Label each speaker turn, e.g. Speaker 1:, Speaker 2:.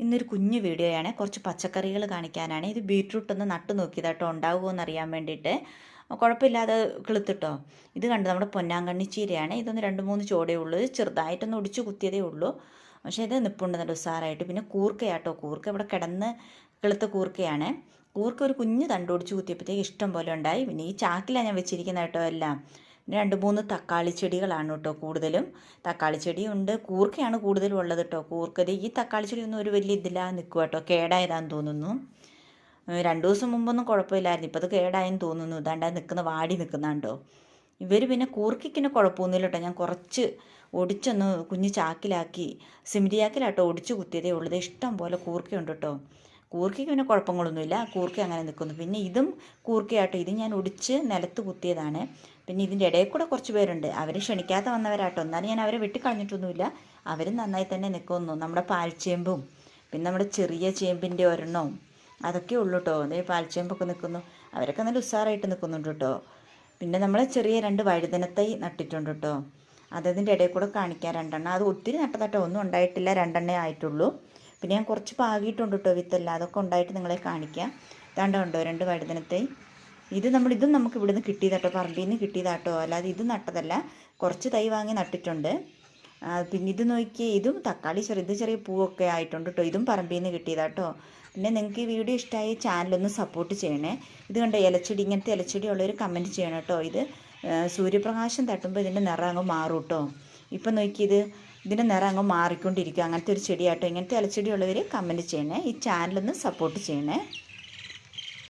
Speaker 1: ഇന്നൊരു കുഞ്ഞു വീഡിയോയാണ്. കുറച്ച് പച്ചക്കറികൾ കാണിക്കാനാണ്. ഇത് ബീട്രൂട്ട് ഒന്ന് നട്ടു നോക്കിയതാട്ടോ ഉണ്ടാവുമോ എന്നറിയാൻ വേണ്ടിയിട്ട്. കുഴപ്പമില്ലാതെ കിളുത്തിട്ടോ. ഇത് കണ്ട് നമ്മുടെ പൊന്നാങ്കണ്ണി ചീരയാണ്. ഇതൊന്ന് രണ്ട് മൂന്ന് ചോടേ ഉള്ളൂ. ചെറുതായിട്ടൊന്ന് ഒടിച്ചു കുത്തിയതേ ഉള്ളൂ. പക്ഷേ ഇത് നിപ്പുണ്ട് നല്ല ഉസാറായിട്ട്. പിന്നെ കൂർക്കയാട്ടോ. കൂർക്ക ഇവിടെ കിടന്ന് കിളുത്ത കൂർക്കയാണ്. കൂർക്ക ഒരു കുഞ്ഞ് തണ്ട് ഒടിച്ചു കുത്തിയപ്പോഴത്തേക്ക് ഇഷ്ടം പോലെ ഉണ്ടായി. പിന്നെ ഈ ചാക്കിലാണ് ഞാൻ വെച്ചിരിക്കുന്നത് കേട്ടോ എല്ലാം. രണ്ട് മൂന്ന് തക്കാളി ചെടികളാണ് കേട്ടോ കൂടുതലും. തക്കാളി ചെടിയുണ്ട്. കൂർക്കയാണ് കൂടുതലും ഉള്ളത് കേട്ടോ കൂർക്കത് ഈ തക്കാളി ചെടിയൊന്നും ഒരു വലിയ ഇതില്ലാതെ നിൽക്കുക കേട്ടോ. കേടായതാന്ന് തോന്നുന്നു. രണ്ടു ദിവസം മുമ്പൊന്നും കുഴപ്പമില്ലായിരുന്നു. ഇപ്പോൾ അത് കേടായെന്ന് തോന്നുന്നു. ഇതാണ്ട് നിൽക്കുന്ന വാടി നിൽക്കുന്നുണ്ടോ ഇവർ പിന്നെ കൂർക്കിക്കിന് കുഴപ്പമൊന്നുമില്ല കേട്ടോ. ഞാൻ കുറച്ച് ഒടിച്ചൊന്ന് കുഞ്ഞ് ചാക്കിലാക്കി സിമിരിയാക്കിലാട്ടോ ഒടിച്ച് കുത്തിയതേ ഉള്ളത് ഇഷ്ടം പോലെ കൂർക്കയുണ്ട് കേട്ടോ. കൂർക്കയ്ക്ക് പിന്നെ കുഴപ്പങ്ങളൊന്നുമില്ല. കൂർക്ക അങ്ങനെ നിൽക്കുന്നു പിന്നെ ഇതും കൂർക്കയാട്ടോ. ഇത് ഞാൻ ഒടിച്ച് നിലത്ത് കുത്തിയതാണ്. പിന്നെ ഇതിന്റെ ഇടയിൽ കൂടെ കുറച്ച് പേരുണ്ട്. അവർ ക്ഷണിക്കാതെ വന്നവരാട്ടോ. എന്നാലും ഞാൻ അവരെ വെട്ടിക്കളഞ്ഞിട്ടൊന്നുമില്ല അവരും നന്നായി തന്നെ നിൽക്കുന്നു നമ്മുടെ പാൽച്ചേമ്പും പിന്നെ നമ്മുടെ ചെറിയ ചേമ്പിന്റെ ഒരെണ്ണവും അതൊക്കെ ഉള്ളൂ കേട്ടോ അതേ പാൽച്ചേമ്പൊക്കെ നിൽക്കുന്നു അവരൊക്കെ നല്ല ഉഷാറായിട്ട് നിൽക്കുന്നുണ്ട് കേട്ടോ പിന്നെ നമ്മൾ ചെറിയ രണ്ട് വഴുതനത്തൈ നട്ടിട്ടുണ്ട് കേട്ടോ അതതിന്റെ ഇടയിൽ കൂടെ കാണിക്കാം. രണ്ടെണ്ണം. അത് ഒത്തിരി നട്ടതട്ടോ. ഒന്നും ഉണ്ടായിട്ടില്ല. രണ്ടെണ്ണേ ആയിട്ടുള്ളൂ. പിന്നെ ഞാൻ കുറച്ച് പാകിയിട്ടുണ്ട് കേട്ടോ വിത്തല്ല അതൊക്കെ ഉണ്ടായിട്ട് നിങ്ങളെ കാണിക്കാം. ഇതാണ്ട് ഉണ്ടോ രണ്ട് വഴുതനത്തെ. ഇത് നമ്മൾ ഇതും നമുക്ക് ഇവിടുന്ന് കിട്ടിയതാട്ടോ പറമ്പിൽ നിന്ന് കിട്ടിയതാട്ടോ അല്ലാതെ ഇത് നട്ടതല്ല. കുറച്ച് തൈ വാങ്ങി നട്ടിട്ടുണ്ട്. പിന്നെ ഇത് നോക്കിയേ ഇതും തക്കാളി ചെറിയ ഇത് ചെറിയ പൂവൊക്കെ ആയിട്ടുണ്ട് കേട്ടോ. ഇതും പറമ്പിൽ നിന്ന് കിട്ടിയതാട്ടോ പിന്നെ നിങ്ങൾക്ക് ഈ വീഡിയോ ഇഷ്ടമായ ചാനലൊന്ന് സപ്പോർട്ട് ചെയ്യണേ. ഇത് കണ്ടോ ഇലച്ചെടി ഇങ്ങനത്തെ ഇലച്ചെടി ഉള്ളവർ കമന്റ് ചെയ്യണം കേട്ടോ. ഇത് സൂര്യപ്രകാശം തട്ടുമ്പോൾ ഇതിന്റെ നിറം അങ്ങ് മാറും കേട്ടോ. ഇപ്പം നോക്കിയത് ഇതിന്റെ നിറം അങ്ങ് മാറിക്കൊണ്ടിരിക്കും അങ്ങനത്തെ ഒരു ചെടിയാട്ടോ. ഇങ്ങനത്തെ ഇലച്ചെടി ഉള്ളവർ കമന്റ് ചെയ്യണേ. ഈ ചാനലൊന്ന് സപ്പോർട്ട് ചെയ്യണേ.